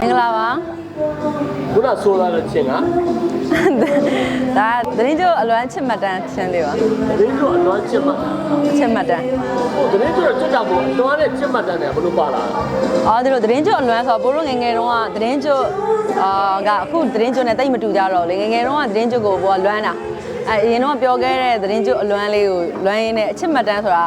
မင်္ဂလာပါခုနဆိုလာတဲ့ချင်းကဒါသတင်းကျိုးအလွမ်းချစ်မှတ်တမ်းချင်းလေးပါသတင်းတို့အလွမ်းချစ်မှတ်တာချစ်မှတ်တမ်းဟိုသတင်းတို့ကြွကြဖို့အလွမ်းနဲ့ချစ်မှတ်တယ်ဘယ်လိုပါလာအော်ဒီလိုသတင်းကျိုးအလွမ်းဆိုတော့ပိုးတို့ငယ်ငယ်တုန်းကသတင်းကျိုးအာကအခုသတင်းကျိုးနဲ့တိတ်မတူကြတော့လေငယ်ငယ်တုန်းကသတင်းကျိုးကိုဘောကလွမ်းတာ အဲအရင်တော့ပြောခဲ့တဲ့သတင်းကျိုးအလွမ်းလေးကိုလွမ်းရင်းနဲ့အချစ်မှတ်တမ်းဆိုတာ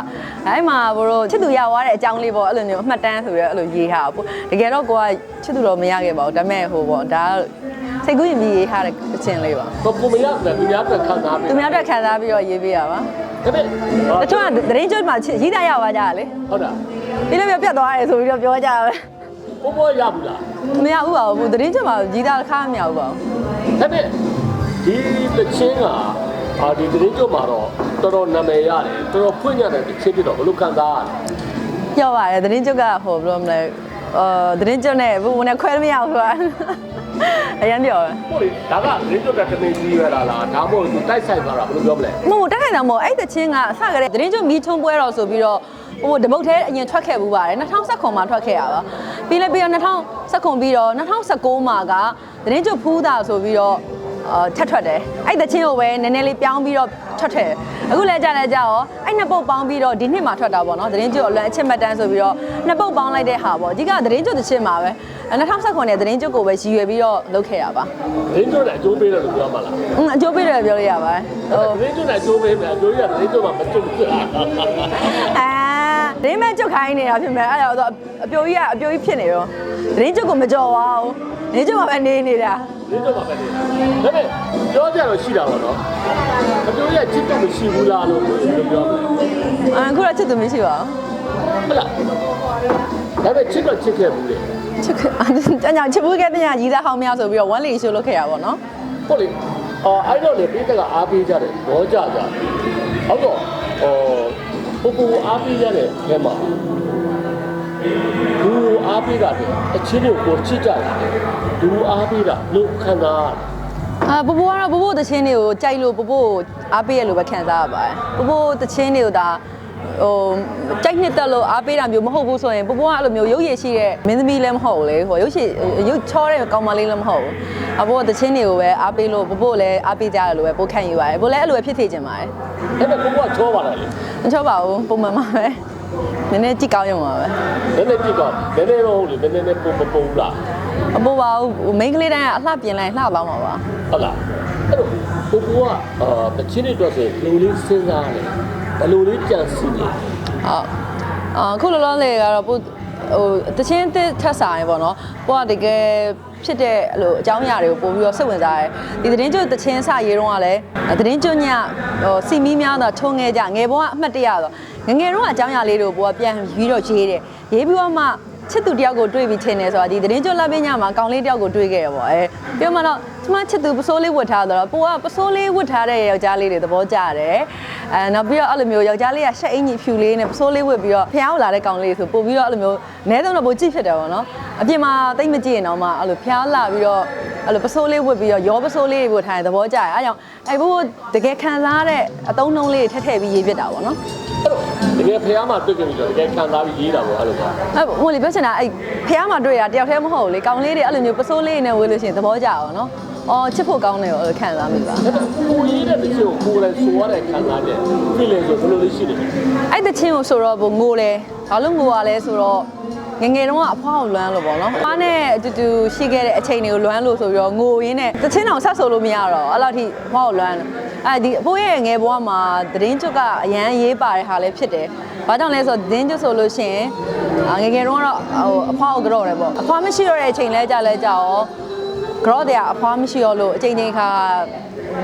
အဲ့မှာဘို့တို့ချစ်သူရသွားတဲ့အကြောင်းလေးပေါ့အဲ့လိုမျိုးအမှတ်တမ်းဆိုရအဲ့လိုရေးထားတာပေါ့တကယ်တော့ကိုကချစ်သူတော့မရခဲ့ပါဘူးဒါပေမဲ့ဟိုပေါ့ဒါစိတ်ကူးရင်ပြီးရေးထားတဲ့အချင်းလေးပါတော့ပုံမရတယ်သူများအတွက်ခံစားပြီသူများအတွက်ခံစားပြီးတော့ရေးပေးရပါဒါပေမဲ့တချို့ကသတင်းကျိုးမှာရေးသားရပါကြတယ်လေဟုတ်တာဒီလိုမျိုးပြတ်သွားတယ်ဆိုပြီးတော့ပြောကြတယ်ဘောဘောရဘူးလားမရဘူးပါဘူးသတင်းကျိုးမှာရေးသားတစ်ခါမရဘူးပါဘူးဒါပေမဲ့ဒီတချင်းက အာဒီသတင်းတို့မှာတော့တော်တော်နာမည်ရတယ်တော်တော်ဖွင့်ရတယ်တချင်းပြတော့ဘယ်လိုခံစားရလဲပြောပါတယ်သတင်းကျိုးကဟိုဘယ်လိုမလဲအာသတင်းကျိုးနဲ့ဘုံနဲ့ခွဲလို့မရဘူးဆိုတာအရင်ပြောတယ်ဟုတ်လေဒါကသတင်းတို့တဲ့တမင်ကြီးရတာလားဒါမှမဟုတ်သူတိုက်ဆိုင်သွားတာဘယ်လိုပြောမလဲမဟုတ်တက်ခိုင်တာမဟုတ်အဲ့တချင်းကအစကတည်းကသတင်းကျိုးမီးထုံးပွဲတော်ဆိုပြီးတော့ဟိုတပုတ်သေးအရင်ထွက်ခဲ့ဘူးပါတယ်2019မှာထွက်ခဲ့ရပါပြီးလည်းပြီးတော့2019ပြီးတော့2019မှာကသတင်းကျိုးဖူးတာဆိုပြီးတော့ အာထက်ထွက်တယ်အဲ့တချင်းကိုပဲနည်းနည်းလေးပြောင်းပြီးတော့ထွက်တယ်အခုလည်းကြာလည်းကြာရောအဲ့နှစ်ပုတ်ပေါင်းပြီးတော့ဒီနှစ်မှာထွက်တာပေါ့နော်သတင်းကျိုးအလွန်အချက်မှတ်တမ်းဆိုပြီးတော့နှစ်ပုတ်ပေါင်းလိုက်တဲ့ဟာပေါ့အဓိကသတင်းကျိုးတစ်ချင်းမှာပဲ2019နဲ့သတင်းကျိုးကိုပဲရည်ရွယ်ပြီးတော့လုပ်ခဲ့ရပါသတင်းတို့လည်းအကျိုးပေးတယ်လို့ပြောမှလားอืมအကျိုးပေးတယ်ပြောလို့ရပါတယ်ဟိုသတင်းတို့လည်းအကျိုးပေးမယ်အကျိုးရသတင်းတို့မှာမကျုပ်ဘူးလားအာ ဒင်းမဲ့จุတ်ခိုင်းနေတာဖြစ်မယ်အဲ့တော့အပြိုကြီးကအပြိုကြီးဖြစ်နေတော့ဒင်းကျွတ်ကိုမကြော်ပါဘူးဒင်းကျွတ်မှာပဲနေနေတာသတင်းတို့မှာပဲနေဒါပေမဲ့ပြောကြတော့ရှိတာပေါ့နော်အကျိုးရချစ်တော့မရှိဘူးလားလို့ပြောမလဲအခုတော့ချစ်သူမရှိပါဟုတ်လားဒါပေမဲ့ချစ်တော့ချစ်ခဲ့ဘူးလေဘူးချစ်အညာချစ်ဘူးကတည်းကရီးသားဟောင်းများဆိုပြီးတော့ one lady show လုပ်ခဲ့ရပါတော့ဟုတ်လေအော်အဲ့တော့လေပြည်သက်ကအားပေးကြတယ်ဘောကြကြဟုတ်တော့ဟို ပူပူအားပေးကြတယ်ခဲမှာသူအားပေးတာတယ်အချင်းတို့ကိုချစ်ကြတယ်သူအားပေးတာလို့ခံစားရတယ်အာပပိုကတော့ပပိုတချင်းတွေကိုကြိုက်လို့ပပိုကိုအားပေးရလို့ပဲခံစားရပါတယ်ပပိုတချင်းတွေကိုဒါ ဟိုကြိုက်နှစ်တက်လို့အားပေးတာမျိုးမဟုတ်ဘူးဆိုရင်ပပိုကအဲ့လိုမျိုးရုပ်ရည်ရှိတဲ့မင်းသမီးလည်းမဟုတ်ဘူးလေဟိုရုပ်ရှိရုပ်ချောတဲ့ကောင်မလေးလည်းမဟုတ်ဘူးအပိုတချင်းတွေကိုပဲအားပေးလို့ပပိုလည်းအားပေးကြရလို့ပဲပိုခံယူပါတယ်ပိုလည်းအဲ့လိုပဲဖြစ်စေချင်ပါတယ်ဒါပေမဲ့ကိုကချောပါလားလေမချောပါဘူးပုံမှန်ပါပဲနည်းနည်းကြည့်ကောင်းရုံပါပဲနည်းနည်းကြည့်ကောင်းနည်းနည်းတော့ဟုတ်လေနည်းနည်းနဲ့ပုံမပုံဘူးလားအပိုပါဘူးမိန်းကလေးတိုင်းကအလှပြင်လိုက်လှပေါင်းပါပါဟုတ်လားအဲ့တော့ကိုကအာတချင်းတွေအတွက်ဆိုလူလေးစဉ်းစားတယ် ဘယ်လိုလေးကြံစီလဲဟုတ်အာခုလောလောလေးကတော့ပို့ဟိုတချင်းတစ်ထက်ဆိုင်ပေါ့နော်ပို့ကတကယ်ဖြစ်တဲ့အဲ့လိုအကြောင်းအရာတွေကိုပို့ပြီးတော့စိတ်ဝင်စားတယ်ဒီသတင်းကျွတ်တချင်းစရေးတော့ကလည်းသတင်းကျွတ်ညဟိုစီမီးများတော့ထုံငယ်ကြငယ်ဘွားအမှတ်တရဆိုငယ်ငယ်တော့အကြောင်းအရာလေးတွေကိုပို့ကပြန်ပြီးတော့ရေးတယ်ရေးပြီးတော့မှ ချစ်သူတယောက်ကိုတွေ့ပြီးချင်းနေဆိုတာဒီသတင်းကျွတ်လက်ပင်းညမှာကောင်လေးတယောက်ကိုတွေ့ခဲ့ရပေါ့အဲပြောမှတော့ကျမချစ်သူပစိုးလေးဝတ်ထားတော့ပိုကပစိုးလေးဝတ်ထားတဲ့ယောက်ျားလေးတွေသဘောကျတယ်အဲနောက်ပြီးတော့အဲ့လိုမျိုးယောက်ျားလေးကရှက်အင်ကြီးဖြူလေးနဲ့ပစိုးလေးဝတ်ပြီးတော့ဖျားလာတဲ့ကောင်လေးဆိုပို့ပြီးတော့အဲ့လိုမျိုးနဲဆုံးတော့ပိုကြည့်ဖြစ်တယ်ပေါ့နော်အပြင်မှာတိတ်မကြည့်ရင်တော့မှအဲ့လိုဖျားလာပြီးတော့အဲ့လိုပစိုးလေးဝတ်ပြီးတော့ရောပစိုးလေးတွေဝတ်ထားတဲ့သဘောကျတယ်အဲကြောင့်အဲ့ဘို့တကယ်ခံစားရတဲ့အတုံးနှုံးလေးတွေထက်ထည့်ပြီးရေးပြစ်တာပေါ့နော်အဲ့ တော့တကယ်ဖះမှာတွေ့ကြပြီတော့တကယ်ခံစားပြီးရေးတာပေါ့အဲ့လိုပါအဲ့ဟိုလေပြောချင်တာအဲ့ဖះမှာတွေ့ရတယောက်တည်းမဟုတ်ဘူးလေကောင်လေးတွေအဲ့လိုမျိုးပစိုးလေးနဲ့ဝေးလို့ရှိရင်သဘောကျအောင်နော်အော်ချစ်ဖို့ကောင်းတယ်လို့ခံစားမိပါအဲ့တော့ကိုရေးတဲ့တချို့ကိုယ်လည်းဆိုရတဲ့ခံစားချက် feeling ဆိုဘယ်လိုလေးရှိနေလဲအဲ့တချင်းကိုဆိုတော့ဘိုငိုလဲဘာလို့ငိုရလဲဆိုတော့ ငယ်ငယ်တုန်းကအဖွားကိုလွမ်းလို့ပေါ့နော်။အဖွားနဲ့အတူတူရှိခဲ့တဲ့အချိန်တွေကိုလွမ်းလို့ဆိုပြီးတော့ငိုရင်းနဲ့တချင်းအောင်ဆက်ဆိုလို့မရတော့အဲ့လောက်ထိအဖွားကိုလွမ်းတယ်။အဲဒီအဖိုးရဲ့ငယ်ဘဝမှာသတင်းကျွတ်ကအရန်ရေးပါတဲ့ဟာလည်းဖြစ်တယ်။ဘာကြောင့်လဲဆိုတော့သတင်းကျွတ်ဆိုလို့ရှိရင်အာငယ်ငယ်တုန်းကတော့ဟိုအဖွားကိုကြော့တယ်ပေါ့။အဖွားမရှိတော့တဲ့အချိန်လဲကြာလဲကြာရောကြော့တဲ့အဖွားမရှိတော့လို့အချိန်ချင်းခါ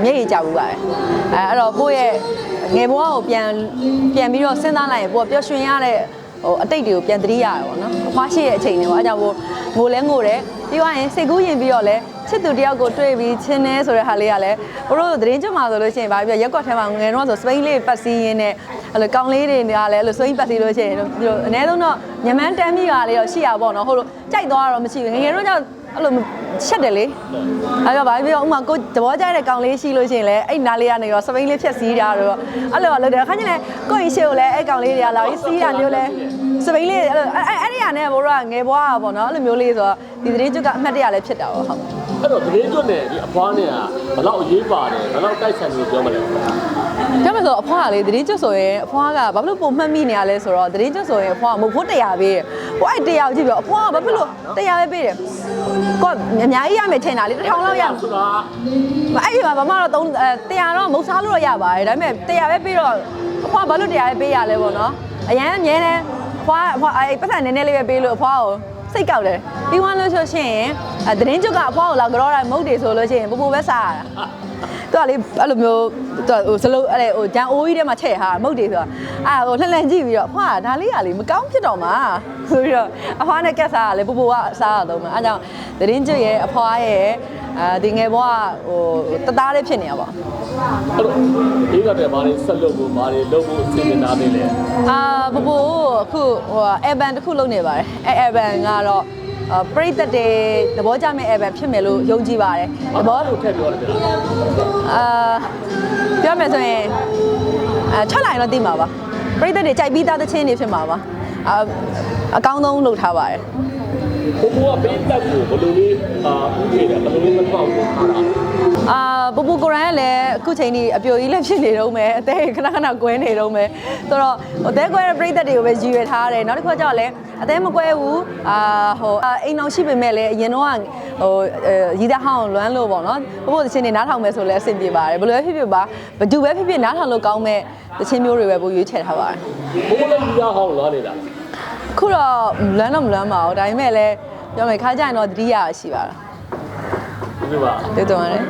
မျက်ရည်ကျဘူးပါတယ်။အဲအဲ့တော့ဖိုးရဲ့ငယ်ဘဝကိုပြန်ပြန်ပြီးတော့စဉ်းစားလိုက်ရင်ပိုကပျော်ရွှင်ရတဲ့ ဟိုအတိတ်တွေကိုပြန်သတိရတယ်ပေါ့နော်အဖွားရှိတဲ့အချိန်တွေပေါ့အဲကြောင့်မို့ငိုလဲငိုတယ်ပြီးသွားရင်စိတ်ကူးရင်ပြီးတော့လဲချစ်သူတယောက်ကိုတွေ့ပြီးချင်းနေဆိုတဲ့ဟာလေးကလည်းဘို့တို့သတင်းကြမှာဆိုလို့ရှိရင်ဗာပြီးရက်ကွက်ထဲမှာငယ်တော့ဆိုစပိန်လေးပတ်စီးရင်းနဲ့အဲ့လိုကောင်းလေးတွေကလည်းအဲ့လိုစပိန်ပတ်စီးလို့ရှိရင်ဒီလိုအနည်းဆုံးတော့ညမန်းတမ်းမိပါလေးတော့ရှိရပါတော့နော်ဟုတ်လို့ကြိုက်သွားတော့မရှိဘူးငယ်ငယ်တော့ကျအဲ့လို ရှက်တယ်လေအဲ့တော့ဘာဖြစ်လို့ဥမာကိုသဘောကျတဲ့ကောင်လေးရှိလို့ရှိရင်လည်းအဲ့နားလေးကနေတော့စပိန်လေးဖြက်စီးတာတော့အဲ့လိုလုပ်တယ်ခါကျရင်ကိုရင်ရှိကိုလည်းအဲ့ကောင်လေးတွေကလာပြီးစီးတာမျိုးလဲစပိန်လေးအဲ့လိုအဲ့အဲ့ဒီကနေဘိုးတို့ကငယ်ဘွားอ่ะပေါ့နော်အဲ့လိုမျိုးလေးဆိုတော့ဒီသတင်းကျွတ်ကအမှတ်တရလည်းဖြစ်တာပေါ့ဟုတ် အဲ့တော့သတင်းကျွတ်နဲ့ဒီအဖွားနဲ့ကဘယ်လောက်အရေးပါတယ်ဘယ်လောက်တိုက်ဆိုင်လို့ပြောမလဲပြောမယ်ဆိုအဖွားကလေသတရင်ကျွတ်ဆိုရင်အဖွားကဘာဖြစ်လို့ပုံမှတ်မိနေရလဲဆိုတော့သတရင်ကျွတ်ဆိုရင်အဖွားကမဟုတ်ဖို့တရားပေးတယ်။ဟိုအဲ့တရားကိုကြည့်ပြီးတော့အဖွားကဘာဖြစ်လို့တရားပဲပေးတယ်။ကိုကအများကြီးရမယ်ထင်တာလေတစ်ထောင်လောက်ရမယ်ဆိုတာ။အဲ့ဒီမှာဘာမှတော့သုံးအဲတရားတော့မဟုတ်စားလို့တော့ရပါတယ်။ဒါပေမဲ့တရားပဲပေးတော့အဖွားဘာလို့တရားပဲပေးရလဲပေါ့နော်။အရန်ငဲတယ်အဖွားအဖွားအဲ့ပတ်စံနည်းနည်းလေးပဲပေးလို့အဖွားကိုစိတ်ကောက်တယ်။ ပြီးသွားလို့ဆိုရှင်အဲသတရင်ကျွတ်ကအဖွားကိုလာကြောတာမဟုတ်တယ်ဆိုလို့ရှိရင်ပူပူပဲစားရတာ။သူကလေအဲ့လိုမျိုးသူကဟိုစလုံးအဲ့လေဟိုဂျန်အိုးကြီးထဲမှာထည့်ထားမုတ်တွေဆိုတာအာဟိုလှန်လှန်ကြည့်ပြီးတော့အဖွားဒါလေးကလေမကောင်းဖြစ်တော့မှာဆိုပြီးတော့အဖွားနဲ့ကက်စားကလေပူပူကစားရတော့မှာအဲကြောင့်သတင်းကျွရဲ့အဖွားရဲ့အဲဒီငယ်ဘွားဟိုတသားလေးဖြစ်နေရပါအဲ့တော့ဒီကတည်းကဘာတွေဆက်လုပ်ဖို့ဘာတွေလုပ်ဖို့အစီအစဉ်သားသေးလဲအာပူပူအခုဟိုအဲဘန်တစ်ခုလုပ်နေပါတယ်အဲအဲဘန်ကတော့အာ ပရိသတ်တွေသဘောကျမဲ့အဲဘန်ဖြစ်မယ်လို့ယုံကြည်ပါတယ်သဘောလို့ထည့်ပြောတယ်ဗျာအာပြောမယ်ဆိုရင်အဲထွက်လာရင်တော့သိမှာပါပရိသတ်တွေကြိုက်ပြီးသားသချင်းတွေဖြစ်မှာပါအာအကောင်းဆုံးလုပ်ထားပါတယ် ဘိုးဘိုးကပေးတက်ကိုဘယ်လိုလေးအာဥထေတယ်ဘယ်လိုလေးမထောက်ဘူးထားတာအာပူပူကိုရန်ကလည်းအခုချိန်ကြီးအပြိုကြီးလည်းဖြစ်နေတော့မယ်အသေးခဏခဏကွဲနေတော့မယ်ဆိုတော့ဟိုတဲကွဲတဲ့ပရိသတ်တွေကိုပဲရည်ရွယ်ထားတယ်နောက်တစ်ခါကျတော့လည်းအသေးမကွဲဘူးအာဟိုအာအိမ်အောင်ရှိပေမဲ့လည်းအရင်တော့ကဟိုအဲရီးသားဟောင်းလွမ်းလို့ပေါ့နော်ပူပူသချင်းတွေနားထောင်မယ်ဆိုလည်းအဆင်ပြေပါတယ်ဘယ်လိုပဲဖြစ်ဖြစ်ပါဘသူပဲဖြစ်ဖြစ်နားထောင်လို့ကောင်းမဲ့သချင်းမျိုးတွေပဲပို့ရွေးချယ်ထားပါတယ်ဘိုးဘိုးလည်းလူရဟောင်းလာနေတာ ခုတော့လွမ်းတော့မလွမ်းပါဘူးဒါပေမဲ့လည်းပြောမယ်ခါကြရင်တော့တတိယရှိပါလားဒီမှာတူတူပါတယ်